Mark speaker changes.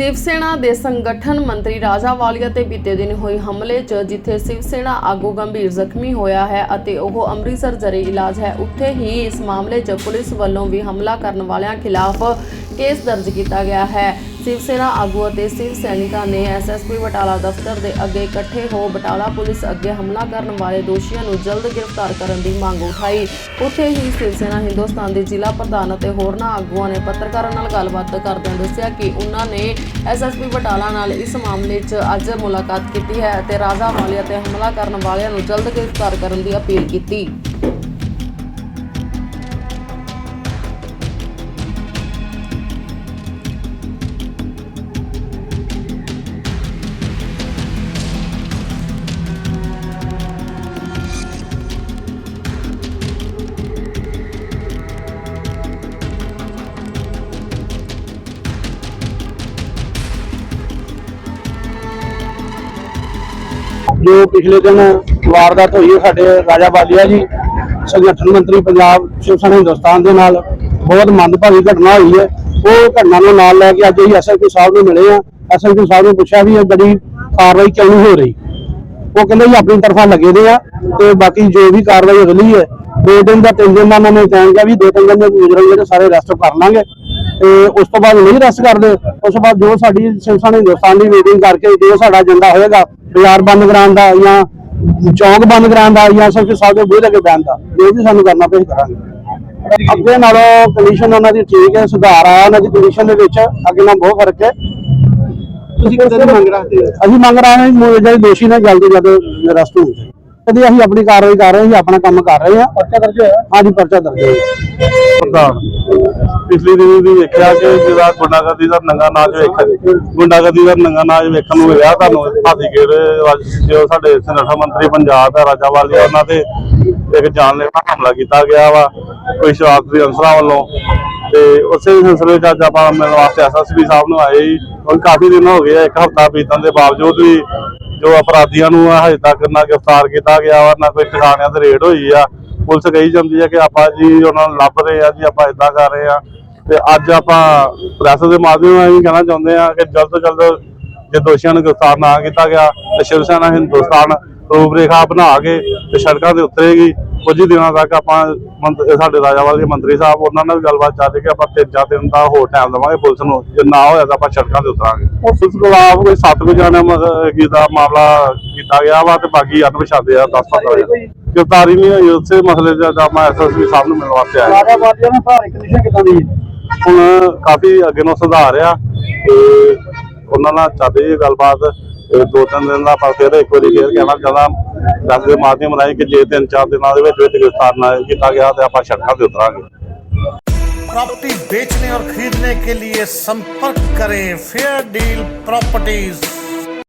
Speaker 1: ਸ਼ਿਵ ਸੈਨਾ ਦੇ ਸੰਗਠਨ ਮੰਤਰੀ ਰਾਜਾ ਵਾਲੀਆ ਤੇ ਬੀਤੇ ਦਿਨ ਹੋਏ ਹਮਲੇ 'ਚ, ਜਿੱਥੇ ਸ਼ਿਵ ਸੈਨਾ ਆਗੂ ਗੰਭੀਰ ਜ਼ਖਮੀ ਹੋਇਆ ਹੈ ਅਤੇ ਉਹ ਅੰਮ੍ਰਿਤਸਰ ਜਰੇ ਇਲਾਜ ਹੈ। ਉੱਥੇ ਹੀ ਇਸ ਮਾਮਲੇ 'ਚ ਪੁਲਿਸ ਵੱਲੋਂ ਵੀ ਹਮਲਾ ਕਰਨ ਵਾਲਿਆਂ ਖਿਲਾਫ ਕੇਸ ਦਰਜ ਕੀਤਾ ਗਿਆ ਹੈ। ਸ਼ਿਵ ਸੈਨਾ ਆਗੂ ਅਤੇ ਸ਼ਿਵ ਸੈਨਿਕਾਂ ਨੇ ਐਸਐਸਪੀ ਬਟਾਲਾ ਦਫ਼ਤਰ ਦੇ ਅੱਗੇ ਇਕੱਠੇ ਹੋ ਬਟਾਲਾ ਪੁਲਿਸ ਅੱਗੇ ਹਮਲਾ ਕਰਨ ਵਾਲੇ ਦੋਸ਼ੀਆਂ ਨੂੰ ਜਲਦ ਗ੍ਰਿਫਤਾਰ ਕਰਨ ਦੀ ਮੰਗ ਉਠਾਈ। ਉੱਥੇ ਹੀ ਸ਼ਿਵ ਸੈਨਾ ਹਿੰਦੁਸਤਾਨ ਦੇ ਜ਼ਿਲ੍ਹਾ ਪ੍ਰਧਾਨ ਅਤੇ ਹੋਰਨਾਂ ਆਗੂਆਂ ਨੇ ਪੱਤਰਕਾਰਾਂ ਨਾਲ ਗੱਲਬਾਤ ਕਰਦਿਆਂ ਦੱਸਿਆ ਕਿ ਉਹਨਾਂ ਨੇ ਐਸਐਸਪੀ ਬਟਾਲਾ ਨਾਲ ਇਸ ਮਾਮਲੇ 'ਚ ਅੱਜ ਮੁਲਾਕਾਤ ਕੀਤੀ ਹੈ ਅਤੇ ਰਾਜਾ ਵਾਲੀਆ ਤੇ ਹਮਲਾ ਕਰਨ ਵਾਲਿਆਂ ਨੂੰ ਜਲਦ ਗ੍ਰਿਫਤਾਰ ਕਰਨ ਦੀ ਅਪੀਲ ਕੀਤੀ।
Speaker 2: ਜੋ ਪਿਛਲੇ ਦਿਨ ਵਾਰਦਾਤ ਹੋਈ ਹੈ ਸਾਡੇ ਰਾਜਾ ਬਾਲੀਆ ਜੀ, ਸੰਗਠਨ ਮੰਤਰੀ ਪੰਜਾਬ ਸ਼ਿਵ ਸੈਨਾ ਹਿੰਦੁਸਤਾਨ ਦੇ ਨਾਲ, ਬਹੁਤ ਮੰਦਭਾਗੀ ਘਟਨਾ ਹੋਈ ਹੈ। ਉਹ ਘਟਨਾ ਨੂੰ ਨਾਲ ਲੈ ਕੇ ਅੱਜ ਅਸੀਂ ਐਸਐਸਪੀ ਸਾਹਿਬ ਨੂੰ ਮਿਲੇ ਆ ਐਸਐਸਪੀ ਸਾਹਿਬ ਨੂੰ ਪੁੱਛਿਆ ਵੀ ਇਹ ਬੜੀ ਕਾਰਵਾਈ ਕਿਉਂ ਨਹੀਂ ਹੋ ਰਹੀ? ਉਹ ਕਹਿੰਦੇ ਜੀ, ਆਪਣੀ ਤਰਫਾ ਲੱਗੇ ਦੇ ਆ ਤੇ ਬਾਕੀ ਜੋ ਵੀ ਕਾਰਵਾਈ ਅਗਲੀ ਹੈ, ਦੋ ਦਿਨ ਦਾ ਤਿੰਨ ਦਿਨ ਦਾ ਉਹਨਾਂ ਨੇ ਟਾਈਮ ਕਿਹਾ ਵੀ ਦੋ ਤਿੰਨ ਦਿਨ ਦੇ ਮੁਜਰਮ ਜਿਹੜੇ ਸਾਰੇ ਰੈਸਟ ਕਰ ਲਾਂਗੇ। ਤੇ ਉਸ ਤੋਂ ਬਾਅਦ ਨਹੀਂ ਅਰੈਸਟ ਕਰਦੇ। ਉਸ ਤੋਂ ਬਾਅਦ ਜੋ ਸਾਡੀ ਸ਼ਿਵ ਸੈਨਾ ਹਿੰਦੁਸਤਾਨ ਦੀ ਮੀਟਿੰਗ ਕਰਕੇ ਜੋ ਸਾਡਾ ਏਜੰਡਾ ਹੋਏਗਾ ਬਾਜ਼ਾਰ ਬੰਦ ਕਰਾਉਣ ਦਾ ਜਾਂ ਚੌਂਕ ਬੰਦ ਕਰਾਉਣ ਦਾ ਜਾਂ ਸਭ ਸਾਹਿਬ ਦੇ ਬੂਹੇ ਲੱਗੇ ਬੈਣ ਦਾ ਜੋ ਵੀ ਸਾਨੂੰ ਕਰਨਾ ਪਏ ਕਰਾਂਗੇ। ਅੱਗੇ ਨਾਲੋਂ ਕੰਡੀਸ਼ਨ ਉਹਨਾਂ ਦੀ ਠੀਕ ਹੈ ਸੁਧਾਰ ਆਇਆ ਉਹਨਾਂ ਦੀ ਕੰਡੀਸ਼ਨ ਦੇ ਵਿੱਚ ਅੱਗੇ ਨਾਲ ਬਹੁਤ ਫ਼ਰਕ ਹੈ। ਤੁਸੀਂ ਕਿਹਦੇ ਮੰਗ ਰਹੇ ਅਸੀਂ ਮੰਗ ਰਹੇ ਹਾਂ ਜਿਹੜੇ ਦੋਸ਼ੀ ਨੇ ਜਲਦ ਜਲਦ ਅਰੈਸਟ ਹੋਣ ਕਦੀ ਅਸੀਂ ਆਪਣੀ ਕਾਰਵਾਈ ਕਰ ਰਹੇ ਹਾਂ ਆਪਣਾ ਕੰਮ ਕਰ ਰਹੇ ਹਾਂ। ਪਰਚਾ ਦਰਜ ਹੋਇਆ? ਹਾਂਜੀ ਪਰਚਾ ਦਰਜ ਹੋਇਆ।
Speaker 3: ਪ੍ਰਧਾਨ। ਪਿਛਲੀ ਦਿਨ ਵੀ ਵੇਖਿਆ ਕਿ ਜਿਹੜਾ ਗੁੰਡਾਗਰਦੀ ਦਾ ਨੰਗਾ ਨਾਚ ਵੇਖ ਗੁੰਡਾਗਰਦੀ ਦਾ ਨੰਗਾ ਨਾਚ ਵੇਖਣ ਨੂੰ ਮਿਲਿਆ ਤੁਹਾਨੂੰ ਹਾਦੀਗੇੜ ਜੋ ਸਾਡੇ ਸੰਗਠਨ ਮੰਤਰੀ ਪੰਜਾਬ ਦਾ ਰਾਜਾ ਵਾਲੀਆ, ਉਹਨਾਂ ਤੇ ਇੱਕ ਜਾਨਲੇਵਾ ਹਮਲਾ ਕੀਤਾ ਗਿਆ ਵਾ, ਕੋਈ ਸ਼ਰਾਰਤੀ ਅਨਸਰਾਂ ਵੱਲੋਂ। ਤੇ ਉਸੇ ਸਿਲਸਿਲੇ ਵਿੱਚ ਅੱਜ ਆਪਾਂ ਮਿਲਣ ਵਾਸਤੇ ਐਸਐਸਪੀ ਸਾਹਿਬ ਨੂੰ ਆਏ ਸੀ ਹੁਣ ਕਾਫੀ ਦਿਨ ਹੋ ਗਏ ਇੱਕ ਹਫ਼ਤਾ ਬੀਤਣ ਦੇ ਬਾਵਜੂਦ ਵੀ ਜੋ ਅਪਰਾਧੀਆਂ ਨੂੰ ਹਜੇ ਤੱਕ ਨਾ ਗ੍ਰਿਫਤਾਰ ਕੀਤਾ ਗਿਆ ਵਾ, ਨਾ ਕੋਈ ਟਿਕਾਣਿਆਂ ਤੇ ਰੇਡ ਹੋਈ ਆ। ਪੁਲਿਸ ਕਹੀ ਜਾਂਦੀ ਹੈ ਕਿ ਆਪਾਂ ਜੀ ਉਹਨਾਂ ਨੂੰ ਲੱਭ ਰਹੇ ਆ ਜੀ, ਆਪਾਂ ਇਦਾਂ ਕਰ ਰਹੇ ਆ। ਤੇ ਅੱਜ ਆਪਾਂ ਪ੍ਰੈਸ ਦੇ ਮਾਧਿਅਮ ਰਾਹੀਂ ਕਹਿਣਾ ਚਾਹੁੰਦੇ ਆ ਕਿ ਜਲਦ ਤੋਂ ਜਲਦ ਜੇ ਦੋਸ਼ੀਆਂ ਨੂੰ ਗ੍ਰਿਫਤਾਰ ਨਾ ਕੀਤਾ ਗਿਆ, ਤੇ ਸ਼ਿਵ ਸੈਨਾ ਹਿੰਦੁਸਤਾਨ ਰੂਪਰੇਖਾ ਬਣਾ ਕੇ ਤੇ ਸੜਕਾਂ ਤੇ ਉਤਰੇਗੀ। ਕੁਝ ਦਿਨਾਂ ਤੱਕ ਆਪਾਂ ਸਾਡੇ ਰਾਜਾਵਾਲ ਦੇ ਮੰਤਰੀ ਸਾਹਿਬ, ਉਹਨਾਂ ਨਾਲ ਵੀ ਗੱਲਬਾਤ ਚੱਲ ਰਹੀ ਆਪਾਂ ਤਿੰਨ ਚਾਰ ਦਿਨ ਦਾ ਹੋਰ ਟਾਈਮ ਦੇਵਾਂਗੇ ਪੁਲਿਸ ਨੂੰ। ਜੇ ਨਾ ਹੋਇਆ ਤਾਂ ਆਪਾਂ ਸੜਕਾਂ ਤੇ ਉਤਰਾਂਗੇ। ਪੁਲਿਸ ਖਿਲਾਫ ਕੋਈ ਸੱਤ ਕੁ ਦਾ ਮਾਮਲਾ ਕੀਤਾ ਗਿਆ ਵਾ ਤੇ ਬਾਕੀ ਅਣਪਛਾਤੇ ਆ 10 15 ਵਜੇ ਗ੍ਰਿਫਤਾਰੀ ਨਹੀਂ ਹੋਈ ਉਸੇ ਮਸਲੇ ਦਾ ਤਾਂ ਮੈਂ ਐਸਐਸਪੀ ਸਾਹਿਬ ਨੂੰ ਮਿਲਣ ਵਾਸਤੇ ਆਇਆ
Speaker 2: ਰਾਜਾ ਬਾਲੀਆ ਨੇ ਭਾਰੀ ਕੰਡੀਸ਼ਨ ਕਿਦਾਂ ਦੀ ਹੈ
Speaker 3: ਹੁਣ ਕਾਫੀ ਅੱਗੇ ਨੂੰ ਸੁਧਾਰ ਆ ਤੇ ਉਹਨਾਂ ਨਾਲ ਚੱਲ ਰਹੀ ਹੈ ਗੱਲਬਾਤ ਤੇ ਦੋ ਤਿੰਨ ਦਿਨ ਦਾ ਆਪਾਂ ਫਿਰ ਇੱਕ ਵਾਰੀ ਫੇਰ ਕਹਿਣਾ ਚਾਹੁੰਦਾ ਦੱਸ ਦੇ ਮਾਧਿਅਮ ਰਾਹੀਂ ਕਿ ਜੇ ਤਿੰਨ ਚਾਰ ਦਿਨਾਂ ਦੇ ਵਿੱਚ ਵਿੱਚ ਗ੍ਰਿਫਤਾਰ ਨਾ ਕੀਤਾ ਗਿਆ ਤੇ ਆਪਾਂ ਸੜਕਾਂ ਤੇ ਉਤਰਾਂਗੇ
Speaker 4: प्रॉपर्टी बेचने और खरीदने के लिए संपर्क करें फेयर डील प्रॉपर्टीज